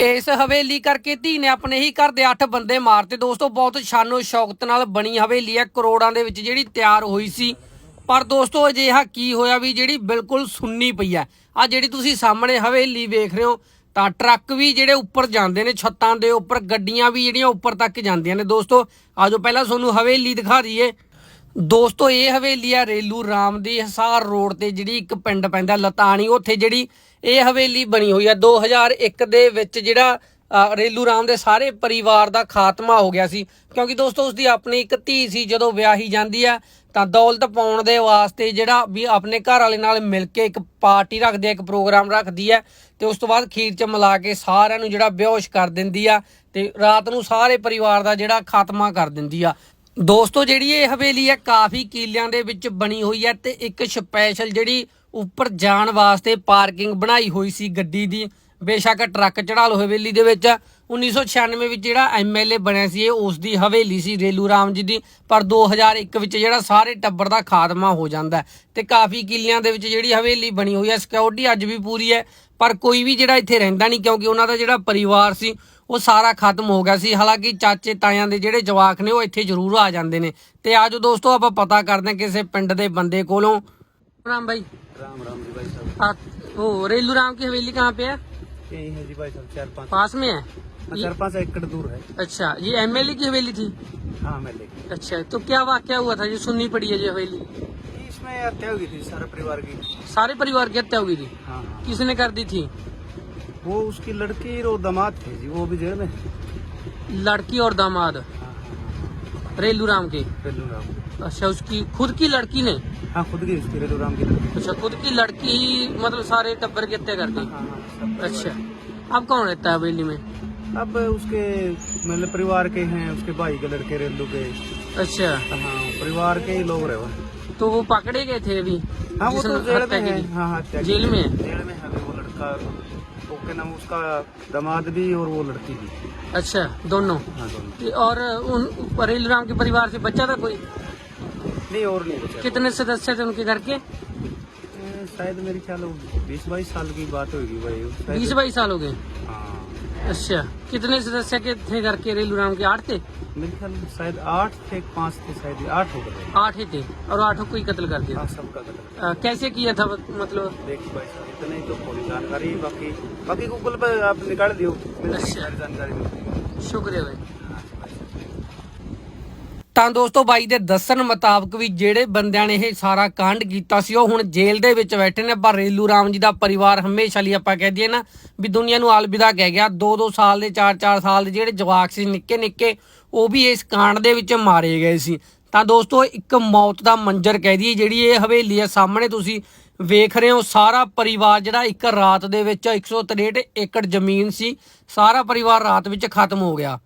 ਇਸ ਹਵੇਲੀ ਕਰਕੇ ਧੀ ਨੇ ਆਪਣੇ ਹੀ ਘਰ ਦੇ 8 ਬੰਦੇ ਮਾਰਤੇ ਦੋਸਤੋ, ਬਹੁਤ ਸ਼ਾਨੋ ਸ਼ੌਕਤ ਨਾਲ ਬਣੀ ਹਵੇਲੀ ਹੈ। ਕਰੋੜਾਂ ਦੇ ਵਿੱਚ ਜਿਹੜੀ ਤਿਆਰ ਹੋਈ ਸੀ। ਪਰ ਦੋਸਤੋ, ਅਜਿਹਾ ਕੀ ਹੋਇਆ ਵੀ ਜਿਹੜੀ ਬਿਲਕੁਲ ਸੁੰਨੀ ਪਈ ਹੈ? ਆ ਜਿਹੜੀ ਤੁਸੀਂ ਸਾਹਮਣੇ ਹਵੇਲੀ ਵੇਖ ਰਹੇ ਹੋ, ਤਾਂ ਟਰੱਕ ਵੀ ਜਿਹੜੇ ਉੱਪਰ ਜਾਂਦੇ ਨੇ ਛੱਤਾਂ ਦੇ ਉੱਪਰ, ਗੱਡੀਆਂ ਵੀ ਜਿਹੜੀਆਂ ਉੱਪਰ ਤੱਕ ਜਾਂਦੀਆਂ ਨੇ। ਦੋਸਤੋ, ਆਜੋ ਪਹਿਲਾਂ ਤੁਹਾਨੂੰ ਹਵੇਲੀ ਦਿਖਾ ਦਈਏ। ਦੋਸਤੋ, ਇਹ ਹਵੇਲੀ ਆ ਰੇਲੂ ਰਾਮ ਦੀ ਹਸਾਰ ਰੋਡ ਤੇ ਜਿਹੜੀ ਇੱਕ ਪਿੰਡ ਪੈਂਦਾ ਲਤਾਣੀ, ਉੱਥੇ ਜਿਹੜੀ ਇਹ ਹਵੇਲੀ ਬਣੀ ਹੋਈ ਆ। 2001 ਦੇ ਵਿੱਚ ਜਿਹੜਾ ਰੇਲੂ ਰਾਮ ਦੇ ਸਾਰੇ ਪਰਿਵਾਰ ਦਾ ਖਾਤਮਾ ਹੋ ਗਿਆ ਸੀ। ਕਿਉਂਕਿ ਦੋਸਤੋ, ਉਸਦੀ ਆਪਣੀ ਇੱਕ ਧੀ ਸੀ, ਜਦੋਂ ਵਿਆਹੀ ਜਾਂਦੀ ਆ, ਤਾਂ ਦੌਲਤ ਪਾਉਣ ਦੇ ਵਾਸਤੇ ਜਿਹੜਾ ਵੀ ਆਪਣੇ ਘਰ ਵਾਲੇ ਨਾਲ ਮਿਲ ਕੇ ਇੱਕ ਪਾਰਟੀ ਰੱਖਦੀ ਆ, ਇੱਕ ਪ੍ਰੋਗਰਾਮ ਰੱਖਦੀ ਆ, ਤੇ ਉਸ ਤੋਂ ਬਾਅਦ ਖੀਰ ਚ ਮਿਲਾ ਕੇ ਸਾਰਿਆਂ ਨੂੰ ਜਿਹੜਾ ਬੇਹੋਸ਼ ਕਰ ਦਿੰਦੀ ਆ, ਤੇ ਰਾਤ ਨੂੰ ਸਾਰੇ ਪਰਿਵਾਰ ਦਾ ਜਿਹੜਾ ਖਾਤਮਾ ਕਰ ਦਿੰਦੀ ਆ। ਦੋਸਤੋ, ਜਿਹੜੀ ਇਹ ਹਵੇਲੀ ਹੈ, ਕਾਫੀ ਕੀਲਿਆਂ ਦੇ ਵਿੱਚ ਬਣੀ ਹੋਈ ਹੈ ਤੇ ਇੱਕ ਸਪੈਸ਼ਲ ਜਿਹੜੀ ਉੱਪਰ ਜਾਣ ਵਾਸਤੇ ਪਾਰਕਿੰਗ ਬਣਾਈ ਹੋਈ ਸੀ ਗੱਡੀ ਦੀ। ਬੇਸ਼ੱਕ ਟਰੱਕ ਚੜਾ ਲਓ ਹਵੇਲੀ ਦੇ ਵਿੱਚ। 1996 ਵਿੱਚ ਜਿਹੜਾ ਐਮਐਲਏ ਬਣਿਆ ਸੀ, ਇਹ ਉਸ ਦੀ ਹਵੇਲੀ ਸੀ ਰੇਲੂ ਰਾਮ ਜੀ ਦੀ। ਪਰ 2001 ਵਿੱਚ ਜਿਹੜਾ ਸਾਰੇ ਟੱਬਰ ਦਾ ਖਾਤਮਾ ਹੋ ਜਾਂਦਾ ਹੈ ਤੇ ਕਾਫੀ ਕਿੱਲਿਆਂ ਦੇ ਵਿੱਚ ਜਿਹੜੀ ਹਵੇਲੀ ਬਣੀ ਹੋਈ ਹੈ ਸਿਕਿਉਰਿਟੀ ਅੱਜ ਵੀ ਪੂਰੀ ਹੈ। ਪਰ ਕੋਈ ਵੀ ਜਿਹੜਾ ਇੱਥੇ ਰਹਿੰਦਾ ਨਹੀਂ, ਕਿਉਂਕਿ ਉਹਨਾਂ ਦਾ ਜਿਹੜਾ ਪਰਿਵਾਰ ਸੀ ਉਹ ਸਾਰਾ ਖਤਮ ਹੋ ਗਿਆ ਸੀ ਹਾਲਾਂਕਿ ਚਾਚੇ ਤਾਇਆਂ ਦੇ ਜਿਹੜੇ ਜਵਾਕ ਨੇ ਉਹ ਇੱਥੇ ਜ਼ਰੂਰ ਆ ਜਾਂਦੇ ਨੇ ਤੇ ਆਜੋ ਦੋਸਤੋ ਆਪਾਂ ਪਤਾ ਕਰਦੇ ਹਾਂ ਕਿਸੇ ਪਿੰਡ ਦੇ ਬੰਦੇ ਕੋਲੋਂ ਰਾਮ ਭਾਈ राम राम जी भाई साहब आप वो रेलू राम की हवेली कहाँ पे है यही है जी भाई साहब चार पाँच पास में है हाँ, ये- चार पाँच एकड़ दूर है अच्छा ये एमएलए की हवेली थी हाँ मैं लेके अच्छा तो क्या वाक्य हुआ था जो सुननी पड़ी है ये हवेली इसमें हत्या हुई थी सारे परिवार की सारे परिवार की हत्या हुई थी हाँ हाँ किसने कर दी थी वो उसकी लड़की और दामाद थे जी वो भी जेल में हाँ, लड़की और दामाद? हाँ, हाँ, रेलू राम के? रेलू राम अच्छा उसकी खुद की लड़की ने? हाँ खुद की उसकी रेलू राम की लड़की। अच्छा खुद की लड़की ही मतलब सारे टब्बर की हत्या कर दी हाँ हाँ अच्छा। अब कौन रहता है हवेली में? अब उसके मतलब परिवार के हैं उसके भाई के लड़के रेलू के। अच्छा। हाँ परिवार के ही लोग रहे तो वो पकड़े गए थे अभी? हाँ वो तो जेल में है। हाँ हाँ जेल में? है? जेल में है वो लड़का। वो क्या नाम उसका दामाद भी और वो लड़की भी अच्छा दोनों हाँ दोनों कि- और उन रेलू राम के परिवार से बच्चा था कोई नहीं और नहीं बचा कितने सदस्य थे उनके घर के ए, शायद मेरे ख्याल बीस बाईस साल की बात होगी भाई शायद- बीस बाईस साल हो गए हाँ अच्छा कितने सदस्य के थे घर के रेलू राम के? आठ थे? मेरे ख्याल शायद आठ थे पाँच थे शायद आठ हो गए आठ ही थे और आठों को ही कत्ल कर दिया। हाँ, सबका कत्ल आ, कैसे किया था मतलब? देखिए भाई साहब इतने तो पूरी जानकारी बाकी बाकी गूगल पर आप निकाल दियो अच्छा। जानकारी शुक्रिया भाई। हाँ। ਤਾਂ ਦੋਸਤੋ ਬਾਈ ਦੇ ਦੱਸਣ ਮੁਤਾਬਕ ਵੀ ਜਿਹੜੇ ਬੰਦਿਆਂ ਨੇ ਇਹ ਸਾਰਾ ਕਾਂਡ ਕੀਤਾ ਸੀ, ਉਹ ਹੁਣ ਜੇਲ੍ਹ ਦੇ ਵਿੱਚ ਬੈਠੇ ਨੇ। ਪਰ ਰੇਲੂ ਰਾਮ ਜੀ ਦਾ ਪਰਿਵਾਰ ਹਮੇਸ਼ਾ ਲਈ ਆਪਾਂ ਕਹਿ ਦਈਏ ਨਾ ਵੀ ਦੁਨੀਆ ਨੂੰ ਅਲਵਿਦਾ ਕਹਿ ਗਿਆ। 2-2 ਸਾਲ ਦੇ 4-4 ਸਾਲ ਦੇ ਜਿਹੜੇ ਜਵਾਕ ਸੀ ਨਿੱਕੇ ਨਿੱਕੇ ਉਹ ਵੀ ਇਸ ਕਾਂਡ ਦੇ ਵਿੱਚ ਮਾਰੇ ਗਏ ਸੀ। ਤਾਂ ਦੋਸਤੋ ਇੱਕ ਮੌਤ ਦਾ ਮੰਜ਼ਰ ਕਹਿ ਦਈਏ, ਜਿਹੜੀ ਇਹ ਹਵੇਲੀ ਹੈ ਸਾਹਮਣੇ ਤੁਸੀਂ ਵੇਖ ਰਹੇ ਹੋ, ਸਾਰਾ ਪਰਿਵਾਰ ਜਿਹੜਾ ਇੱਕ ਰਾਤ ਦੇ ਵਿੱਚ 163 ਏਕੜ ਜ਼ਮੀਨ ਸੀ, ਸਾਰਾ ਪਰਿਵਾਰ ਰਾਤ ਵਿੱਚ ਖਤਮ ਹੋ ਗਿਆ।